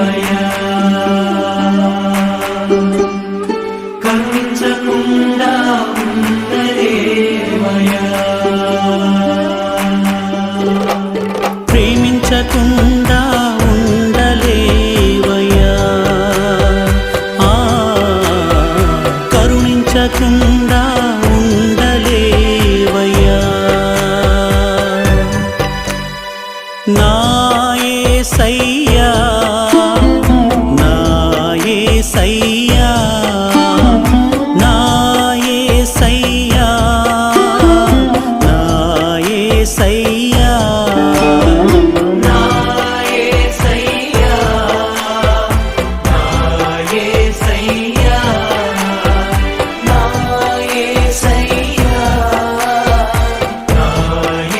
ఉండలేవయా కరుణించకుండా ఉండలేవయా ప్రేమించకుండా ఉండలేవయ్యా ఆ, కరుణించకుండా సయ్యా నాయసయ్యా నాయసయ్యా నాయసయ్యా నాయసయ్యా